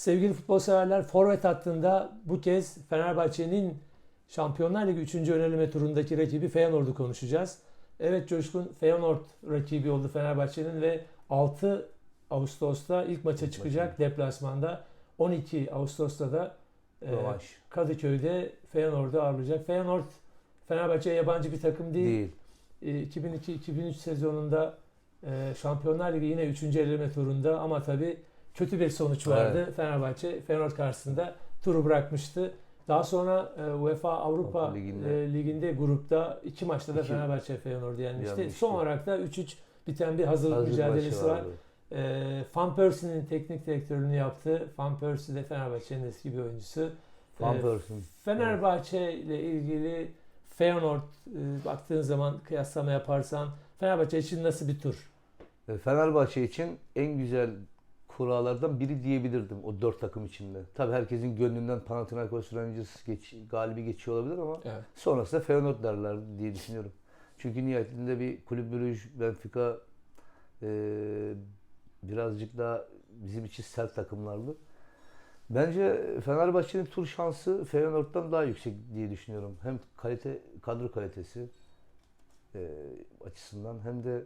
Sevgili futbol severler, forvet hattında bu kez Fenerbahçe'nin Şampiyonlar Ligi 3. öneleme turundaki rakibi Feyenoord'u konuşacağız. Evet Coşkun, Feyenoord rakibi oldu Fenerbahçe'nin ve 6 Ağustos'ta ilk maça İlk çıkacak deplasmanda. 12 Ağustos'ta da e. Kadıköy'de Feyenoord'u ağırlayacak. Feyenoord Fenerbahçe'ye yabancı bir takım değil. Değil. E, 2002-2003 sezonunda e, Şampiyonlar Ligi yine 3. eleme turunda ama tabii kötü bir sonuç vardı. Fenerbahçe Feyenoord karşısında turu bırakmıştı. Daha sonra e, UEFA Avrupa Avrupa Ligi'nde. e, Ligi'nde grupta iki maçta da İki. Fenerbahçe Feyenoord'u yenmişti. Yenmişti. Son olarak da 3-3 biten bir hazırlık Hazır mücadelesi var. E, Van Persie'nin teknik direktörlüğünü yaptı. Van Persie de Fenerbahçe'nin eski bir oyuncusu. Van E, Persien. Fenerbahçe ile ilgili Feyenoord e, baktığın zaman kıyaslama yaparsan Fenerbahçe için nasıl bir tur? E, Fenerbahçe için en güzel kurallardan biri diyebilirdim o dört takım içinde. Tabii herkesin gönlünden Panathinaikos Rangers geç, galibi geçiyor olabilir ama Evet. sonrasında Feyenoord derler diye düşünüyorum. Çünkü nihayetinde bir Kulüp Brugge, Benfica e, birazcık daha bizim için sert takımlardı. Bence Fenerbahçe'nin tur şansı Feyenoord'dan daha yüksek diye düşünüyorum. Hem kalite kadro kalitesi e, açısından hem de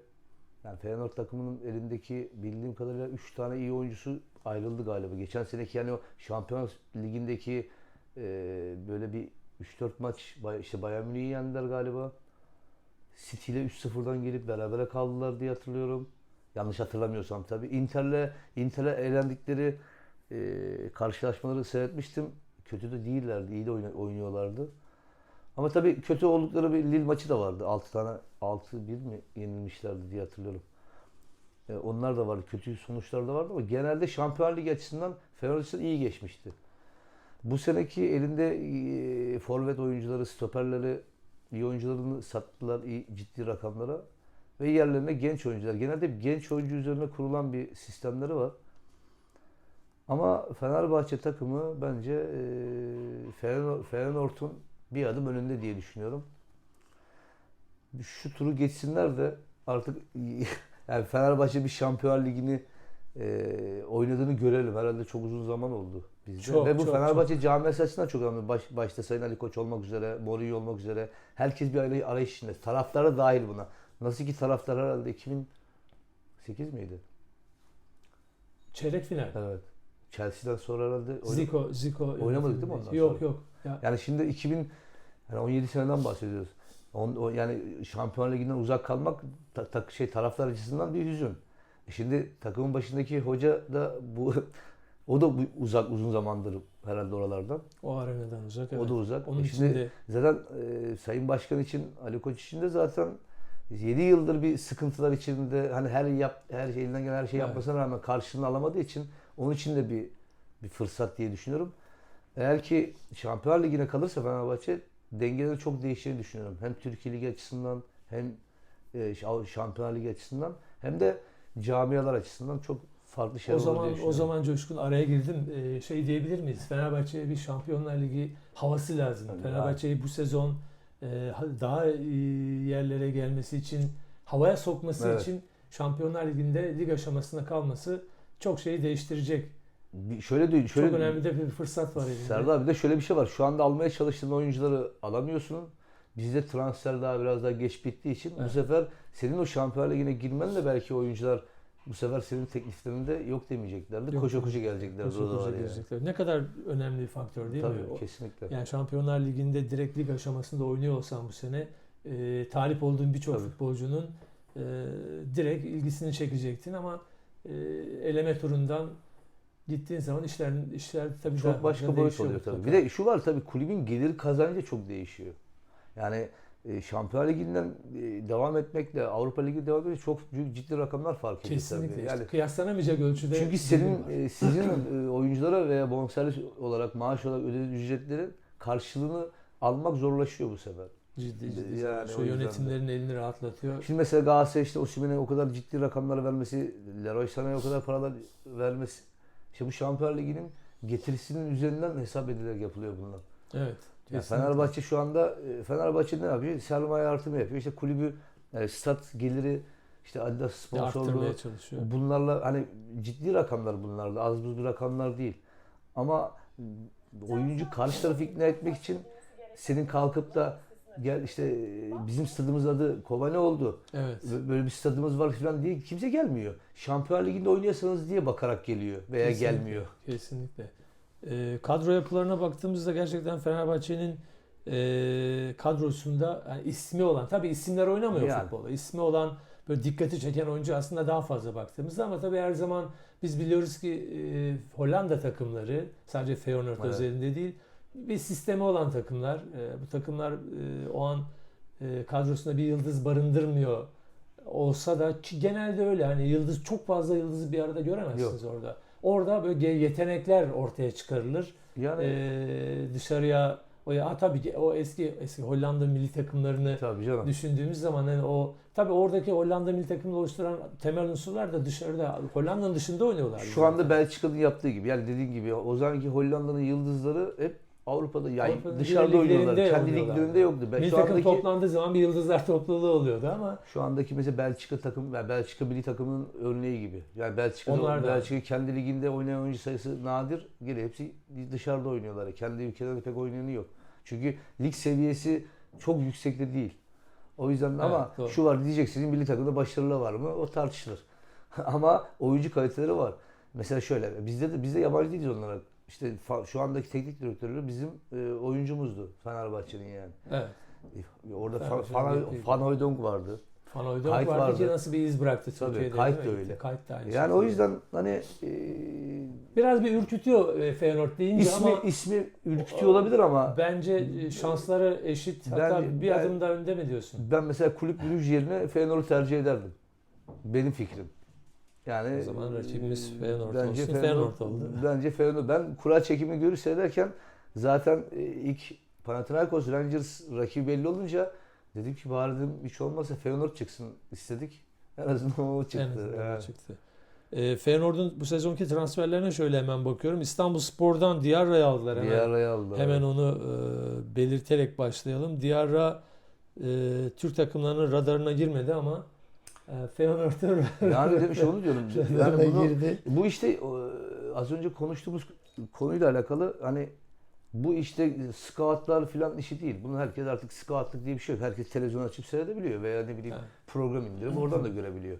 yani Feyenoord takımının elindeki bildiğim kadarıyla 3 tane iyi oyuncusu ayrıldı galiba. Geçen seneki yani o Şampiyonlar Ligi'ndeki e, böyle bir 3-4 maç işte Bayern Münih'i yendiler galiba. City ile 3-0'dan gelip berabere kaldılar diye hatırlıyorum. Yanlış hatırlamıyorsam tabii. Inter'le Inter'e eğlendikleri e, karşılaşmaları seyretmiştim. Kötü de değillerdi. iyi de oynuyorlardı. Ama tabii kötü oldukları bir Lille maçı da vardı. 6 tane 6-1 mi yenilmişlerdi diye hatırlıyorum. E, onlar da vardı. Kötü sonuçlar da vardı ama genelde Şampiyonlar Ligi açısından Fenerbahçe iyi geçmişti. Bu seneki elinde e, forvet oyuncuları, stoperleri, iyi oyuncularını sattılar iyi, ciddi rakamlara ve yerlerine genç oyuncular. Genelde genç oyuncu üzerine kurulan bir sistemleri var. Ama Fenerbahçe takımı bence e, Feyenoord- Feyenoord'un bir adım önünde diye düşünüyorum. Şu turu geçsinler de artık yani Fenerbahçe bir Şampiyonlar Ligi'ni e, oynadığını görelim. Herhalde çok uzun zaman oldu bizde. Çok, Ve bu çok, Fenerbahçe camiası açısından çok önemli. Baş, başta Sayın Ali Koç olmak üzere, Mourinho olmak üzere. Herkes bir arayış, içinde. Taraftarı dahil buna. Nasıl ki taraftar herhalde 2008 miydi? Çeyrek final. Evet. Chelsea'den sonra herhalde oyna- Zico, Zico. Oynamadık değil mi ondan Yok sonra? yok. Ya, Yani şimdi 2000 yani 17 seneden bahsediyoruz. On, o, yani Şampiyonlar Ligi'nden uzak kalmak ta- ta- şey taraftar açısından bir hüzün. E Şimdi takımın başındaki hoca da bu o da bu uzak uzun zamandır herhalde oralardan. o arenadan uzak. O Evet. da uzak. Onun E şimdi de zaten e, Sayın Başkan için Ali Koç için de zaten 7 yıldır bir sıkıntılar içinde hani her yap her şey elinden gelen her Evet. yapmasına rağmen karşılığını alamadığı için onun için de bir bir fırsat diye düşünüyorum. Eğer ki Şampiyonlar Ligi'ne kalırsa Fenerbahçe dengeleri çok değişeceğini düşünüyorum. Hem Türkiye Ligi açısından hem e, Şampiyonlar Ligi açısından hem de camialar açısından çok farklı şeyler o zaman o zaman Coşkun araya girdim. Ee, şey diyebilir miyiz? Fenerbahçe'ye bir Şampiyonlar Ligi havası lazım. Yani Fenerbahçe'yi bu sezon e, daha iyi yerlere gelmesi için, havaya sokması Evet. için Şampiyonlar Ligi'nde lig aşamasına kalması çok şeyi değiştirecek. Şöyle de şöyle çok önemli de bir fırsat var elinde. Serdar bir de şöyle bir şey var. Şu anda almaya çalıştığın oyuncuları alamıyorsun. Bizde transfer daha biraz daha geç bittiği için bu Evet. sefer senin o Şampiyonlar Ligi'ne girmenle belki oyuncular bu sefer senin tekliflerinde yok demeyeceklerdi. Yok koşa koşa gelecekler. Koşa koşa yani. gelecekler. Ne kadar önemli bir faktör değil Tabii mi? O- kesinlikle. Yani Şampiyonlar Ligi'nde direkt lig aşamasında oynuyor olsan bu sene e, talip olduğun birçok Tabii. futbolcunun e, direkt ilgisini çekecektin ama e, eleme turundan gittiğin zaman işler işler tabii çok başka boyut oluyor tabii. Bir de şu var tabii kulübün gelir kazancı çok değişiyor. Yani e, Şampiyonlar Ligi'nden e, devam etmekle Avrupa Ligi devam etmekle çok büyük ciddi rakamlar fark ediyor kesinlikle tabii. Yani kıyaslanamayacak ölçüde Çünkü senin e, sizin e, oyunculara veya bonservis olarak maaş olarak ödediğiniz ücretlerin karşılığını almak zorlaşıyor bu sefer. ciddi ciddi yani şu yüzden de. yönetimlerin elini rahatlatıyor. Şimdi mesela Galatasaray işte Osimhen'e o kadar ciddi rakamlar vermesi, Leroy Sana'ya o kadar paralar vermesi. İşte bu Şampiyonlar Ligi'nin getirisinin üzerinden hesap edilerek yapılıyor bunlar. Evet. Yani kesinlikle. Fenerbahçe şu anda e, Fenerbahçe ne yapıyor? Sermaye artımı yapıyor. İşte kulübü e, stat geliri işte Adidas sponsorluğu çalışıyor. Bunlarla hani ciddi rakamlar bunlar da az buz bir rakamlar değil. Ama oyuncu karşı tarafı ikna etmek için senin kalkıp da gel işte e, bizim stadımız adı Kobane oldu. Evet. Bö- Böyle bir stadımız var falan diye kimse gelmiyor. Şampiyon Ligi'nde oynuyorsanız diye bakarak geliyor veya Kesinlikle. gelmiyor. Kesinlikle. Ee, kadro yapılarına baktığımızda gerçekten Fenerbahçe'nin e, kadrosunda yani ismi olan, tabii isimler oynamıyor Yani. futbolda. İsmi olan böyle dikkati çeken oyuncu aslında daha fazla baktığımızda ama tabii her zaman biz biliyoruz ki e, Hollanda takımları sadece Feyenoord Evet. özelinde değil bir sistemi olan takımlar. E, bu takımlar e, o an e, kadrosunda bir yıldız barındırmıyor olsa da genelde öyle hani yıldız çok fazla yıldızı bir arada göremezsiniz orada. Orada böyle yetenekler ortaya çıkarılır. Yani Ee, dışarıya o ya tabii ki o eski eski Hollanda milli takımlarını düşündüğümüz zaman hani o tabii oradaki Hollanda milli takımını oluşturan temel unsurlar da dışarıda Hollanda'nın dışında oynuyorlar. Şu anda Belçika'nın yaptığı gibi yani dediğin gibi o zamanki Hollanda'nın yıldızları hep Avrupa'da yani Avrupa'nın dışarıda oynuyorlar. Kendi liglerinde yoktu. Ben milli şu takım andaki toplandığı zaman bir yıldızlar topluluğu oluyordu ama şu andaki mesela Belçika takım yani Belçika milli takımının örneği gibi. Yani Belçika'da Onlar da. Belçika kendi liginde oynayan oyuncu sayısı nadir. Geri hepsi dışarıda oynuyorlar. Kendi ülkelerinde pek oynayanı yok. Çünkü lig seviyesi çok yüksekte değil. O yüzden ama doğru. şu var diyeceksiniz milli takımda başarılı var mı? O tartışılır. ama oyuncu kaliteleri var. Mesela şöyle bizde de bizde yabancı değiliz onlara. İşte şu andaki teknik direktörü bizim e, oyuncumuzdu Fenerbahçe'nin yani. evet. E, Orada Fa- Fenerbahçe'nin Van, büyük- Van Hooijdonk vardı. Van Hooijdonk Kayıt vardı, vardı. ki nasıl bir iz bıraktı Tabii, Türkiye'de. Kayıt değil mi? da öyle. Kayıt da aynı Yani o şekilde. yüzden hani e, biraz bir ürkütüyor e, Feyenoord deyince ismi ama ismi ürkütüyor olabilir ama bence e, şansları eşit hatta Ben- bir ben- adım da önde mi diyorsun? ben mesela kulüp Brugge yerine Feyenoord'u tercih ederdim. Benim fikrim. Yani O zaman rakibimiz e, Feyenoord bence olsun, Feyenoord- Feyenoord oldu. Bence Feyenoord. Ben kura çekimi görü seyrederken zaten e, ilk Panathinaikos Rangers rakibi belli olunca dedim ki bari dedim hiç olmazsa Feyenoord çıksın istedik. En azından o çıktı. En azından Yani. çıktı. E, Feyenoord'un bu sezonki transferlerine şöyle hemen bakıyorum. İstanbul Spor'dan Diarra'yı aldılar hemen. Diarra'yı aldılar. Hemen onu e, belirterek başlayalım. Diarra e, Türk takımlarının radarına girmedi ama Feyenoord'un Yani demiş onu diyorum. Yani bunu, girdi. bu işte e, az önce konuştuğumuz konuyla alakalı hani bu işte scoutlar falan işi değil. Bunu herkes artık scoutlık diye bir şey yok. Herkes televizyon açıp seyredebiliyor veya ne bileyim Evet. program indirip oradan da görebiliyor.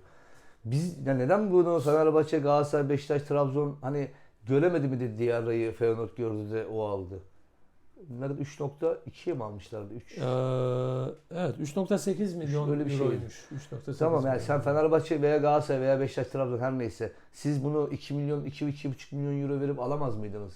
Biz ya neden bunu Fenerbahçe, Galatasaray, Beşiktaş, Trabzon hani göremedi mi dedi Diarra'yı Feyenoord gördü de o aldı. Ne kadar 3.2'ye mi almışlardı? 3. Ee, evet 3.8 milyon Öyle bir şey. euroymuş. 3.8 Tamam yani milyon. sen Fenerbahçe veya Galatasaray veya Beşiktaş, Trabzon her neyse siz bunu 2 milyon, 2-2,5 milyon euro verip alamaz mıydınız?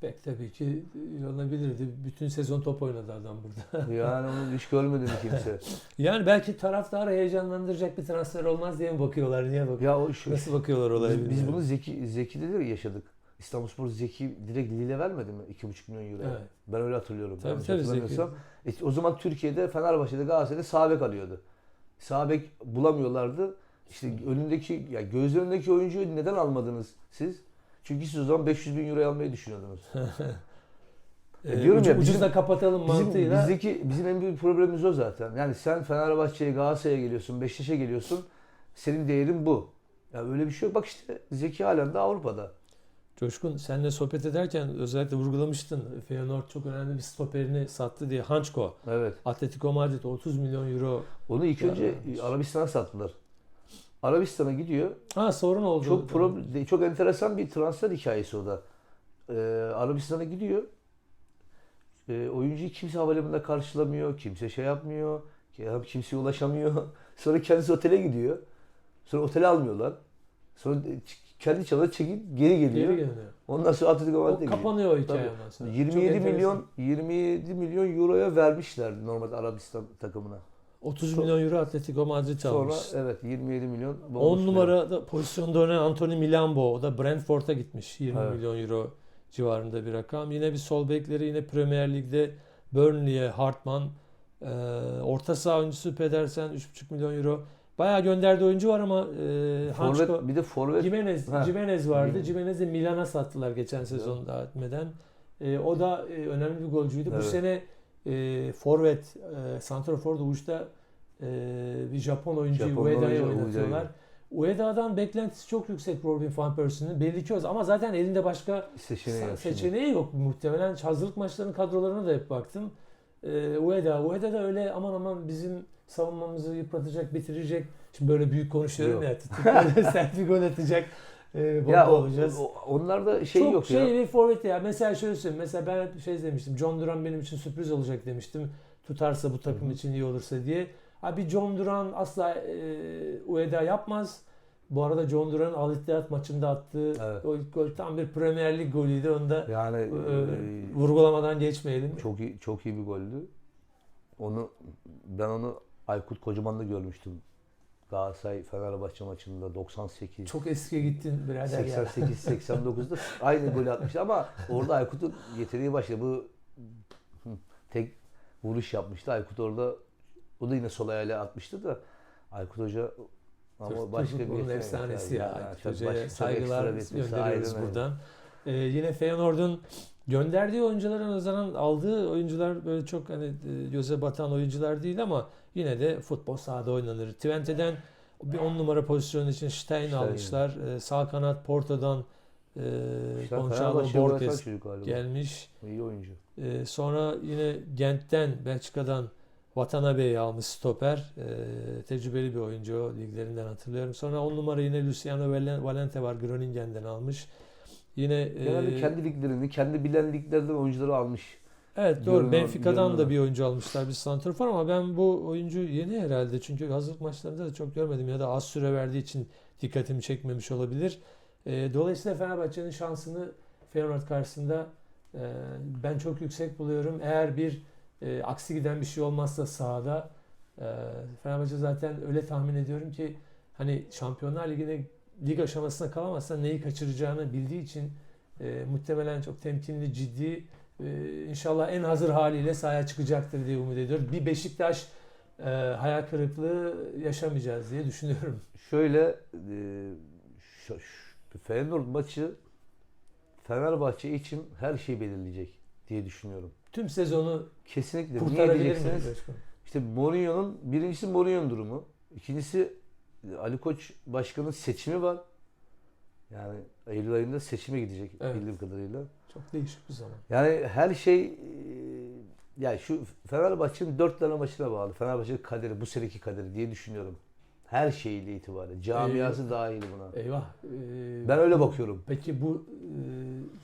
Pek tabii ki alınabilirdi. Bütün sezon top oynadı adam burada. Yani onu hiç görmedim kimse. yani belki taraftarı heyecanlandıracak bir transfer olmaz diye mi bakıyorlar? Niye bakıyorlar? ya o şu, Nasıl bakıyorlar olaya? biz, biz bunu Zeki Zeki'de de yaşadık. İstanbulspor Zeki direkt Lille vermedi mi 2,5 milyon euro? Evet. Ben öyle hatırlıyorum. Tabii Yanlış tabii Zeki. E, o zaman Türkiye'de Fenerbahçe'de Galatasaray'da sağ bek alıyordu. Sağ bek bulamıyorlardı. İşte önündeki ya gözlerindeki oyuncuyu neden almadınız siz? Çünkü siz o zaman 500 bin euro almayı düşünüyordunuz. Ee, diyorum ucu- ya, bizim- da kapatalım Bizim, mantığıyla. bizdeki, bizim en büyük problemimiz o zaten. Yani sen Fenerbahçe'ye, Galatasaray'a geliyorsun, Beşiktaş'a geliyorsun. Senin değerin bu. Ya öyle bir şey yok. Bak işte Zeki halen de Avrupa'da. Coşkun seninle sohbet ederken özellikle vurgulamıştın. Feyenoord çok önemli bir stoperini sattı diye. Hançko. Evet. Atletico Madrid 30 milyon euro. Onu ilk önce. Arabistan'a sattılar. Arabistan'a gidiyor. Ha sorun oldu. Çok problem, çok enteresan bir transfer hikayesi o da. Ee, Arabistan'a gidiyor. Ee, oyuncuyu kimse havalimanında karşılamıyor, kimse şey yapmıyor, ki- kimseye ulaşamıyor. Sonra kendisi otele gidiyor. Sonra otele almıyorlar. Sonra ç- kendi çalına çekip geri geliyor. Geri geliyor. Ondan sonra Atletico Madrid'e gidiyor. kapanıyor o hikaye ondan sonra. Çok 27 enteresan. milyon 27 milyon euroya vermişlerdi normalde Arabistan takımına. 30 So- milyon euro Atletico Madrid Sonra almış. evet 27 milyon 10 bonus numarada pozisyonda oynayan Anthony Milambo. O da Brentford'a gitmiş. 20 Evet. milyon euro civarında bir rakam. Yine bir sol bekleri yine Premier Lig'de Burnley'e Hartman. Ee, orta saha oyuncusu Pedersen 3,5 milyon euro. Bayağı gönderdiği oyuncu var ama e, Hançko, Forvet, bir de forvet Jimenez, Ha. Jimenez vardı. Jimenez. Jimenez'i Milan'a sattılar geçen sezon dağıtmadan. E, o da e, önemli bir golcüydü. Bu Evet. sene e, forvet, e, santrafor da uçta e, bir Japon oyuncuyu Japon Ueda'yı oynatıyorlar. Ueda'dan beklentisi çok yüksek Robin van Persie'nin. Belli ki o. Ama zaten elinde başka Seçeneği yok seçeneği yok muhtemelen. Hazırlık maçlarının kadrolarına da hep baktım. Ee, Ueda, Ueda da öyle aman aman bizim savunmamızı yıpratacak, bitirecek. Şimdi böyle büyük konuşuyorum Yok. ya. Bir gol atacak. E, Ya olacağız. o- onlarda şey Çok yok şey ya. bir forvet ya. Mesela şöyle söyleyeyim. Mesela ben hep şey demiştim. John Duran benim için sürpriz olacak demiştim. Tutarsa bu takım için iyi olursa diye. Abi John Duran asla e, Ueda yapmaz. Bu arada John Duran'ın Al Ittihad maçında attığı Evet. o ilk gol tam bir Premier Lig golüydü. Onu da Yani e, e, vurgulamadan geçmeyelim. çok iyi çok iyi bir goldü. Onu ben onu Aykut Kocaman'da görmüştüm. Galatasaray Fenerbahçe maçında 98 Çok eskiye gittin birader ya. 88 89'da aynı golü atmıştı ama orada Aykut'un yeteneği başka. Bu tek vuruş yapmıştı. Aykut orada o da yine sol ayağıyla atmıştı da Aykut Hoca ama Türk başka bir futbolunun yeteneği efsanesi ya. Yani Aykut Hoca'ya saygılar bir gönderiyoruz buradan. Ee, yine Feyenoord'un gönderdiği oyunculara nazaran aldığı oyuncular böyle çok hani e, göze batan oyuncular değil ama yine de futbol sahada oynanır. Twente'den bir 10 numara pozisyonu için Stein Stein. almışlar. Ee, sağ kanat Porto'dan e, Gonçalo Borges gelmiş. İyi oyuncu. Ee, sonra yine Gent'ten, Belçika'dan Watanabe'yi almış stoper. Ee, tecrübeli bir oyuncu liglerinden hatırlıyorum. Sonra 10 numara yine Luciano Valen- Valente var. Groningen'den almış. Yine Genelde e, kendi liglerini, kendi bilen liglerden oyuncuları almış. Evet doğru görünen- Benfica'dan da bir oyuncu almışlar bir santrfor ama ben bu oyuncu yeni herhalde çünkü hazırlık maçlarında da çok görmedim ya da az süre verdiği için dikkatimi çekmemiş olabilir. Ee, dolayısıyla Fenerbahçe'nin şansını Feyenoord karşısında e, ben çok yüksek buluyorum. Eğer bir e, aksi giden bir şey olmazsa sahada e, Fenerbahçe zaten öyle tahmin ediyorum ki hani Şampiyonlar Ligi'ne lig aşamasına kalamazsa neyi kaçıracağını bildiği için e, muhtemelen çok temkinli, ciddi e, inşallah en hazır haliyle sahaya çıkacaktır diye umut ediyorum. Bir Beşiktaş e, hayal kırıklığı yaşamayacağız diye düşünüyorum. Şöyle e, Feyenoord maçı Fenerbahçe için her şeyi belirleyecek diye düşünüyorum. Tüm sezonu Kesinlikle. Kurtarabilir miyiz? İşte Mourinho'nun birincisi Mourinho'nun durumu. İkincisi Ali Koç başkanın seçimi var. Yani Eylül ayında seçime gidecek Evet. bildiğim kadarıyla. Çok değişik bir zaman. Yani her şey e, yani şu Fenerbahçe'nin dört tane maçına bağlı. Fenerbahçe'nin kaderi, bu seneki kaderi diye düşünüyorum. Her şeyiyle itibaren. Camiası dahil buna. Eyvah. e, Ben öyle bakıyorum. Peki bu e,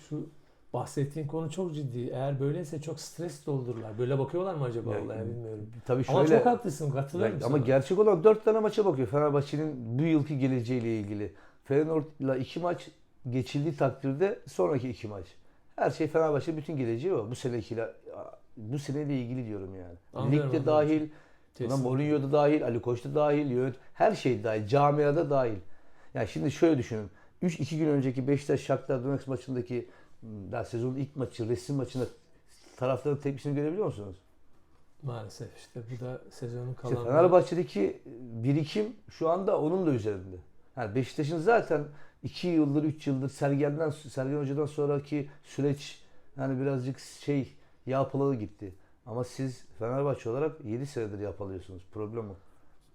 şu bahsettiğin konu çok ciddi. Eğer böyleyse çok stres doldururlar. Böyle bakıyorlar mı acaba Ya, olaya bilmiyorum. Tabii şöyle. Ama çok haklısın katılıyorum ama sana. gerçek olan dört tane maça bakıyor Fenerbahçe'nin bu yılki geleceğiyle ilgili. Feyenoord'la iki maç geçildiği takdirde sonraki iki maç. Her şey Fenerbahçe bütün geleceği o. Bu senekiyle bu seneyle ilgili diyorum yani. Anlıyorum, Ligde anlıyorum. dahil, Kesinlikle. Mourinho da dahil, Ali Koç da dahil, yönet her şey dahil, camiada dahil. Yani şimdi şöyle düşünün. 3-2 gün önceki Beşiktaş Shakhtar Donetsk maçındaki hmm, daha sezonun ilk maçı, resim maçında taraftarın tepkisini görebiliyor musunuz? Maalesef işte bu da sezonun İşte kalan. Fenerbahçe'deki birikim şu anda onun da üzerinde. Yani Beşiktaş'ın zaten 2 yıldır, 3 yıldır Sergen'den, Sergen Hoca'dan sonraki süreç yani birazcık şey yağpalalı gitti. Ama siz Fenerbahçe olarak 7 senedir yapalıyorsunuz. Problem o.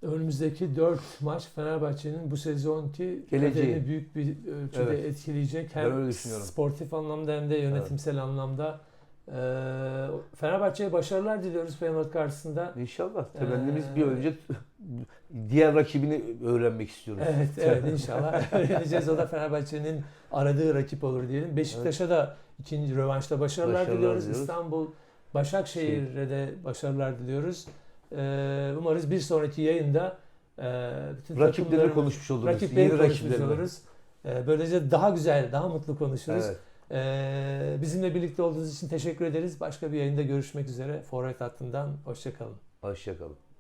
Önümüzdeki 4 maç Fenerbahçe'nin bu sezonki Geleceği. kaderini büyük bir ölçüde Evet. etkileyecek. Ben Hem öyle düşünüyorum. sportif anlamda hem de yönetimsel anlamda. Ee, Fenerbahçe'ye başarılar diliyoruz Feyenoord karşısında. İnşallah. Temennimiz Ee, bir önce diğer rakibini öğrenmek istiyoruz. Evet, evet inşallah öğreneceğiz. O da Fenerbahçe'nin aradığı rakip olur diyelim. Beşiktaş'a da ikinci rövanşta başarılar, Başarılar diliyoruz. diliyoruz. İstanbul, Başakşehir'e de başarılar diliyoruz. Ee, umarız bir sonraki yayında e, bütün takımların- konuşmuş oluruz. rakipleri Yeni konuşmuş oluruz. Ee, böylece daha güzel, daha mutlu konuşuruz. Evet. Ee, bizimle birlikte olduğunuz için teşekkür ederiz. Başka bir yayında görüşmek üzere. Forvet hattından hoşçakalın. Hoşçakalın.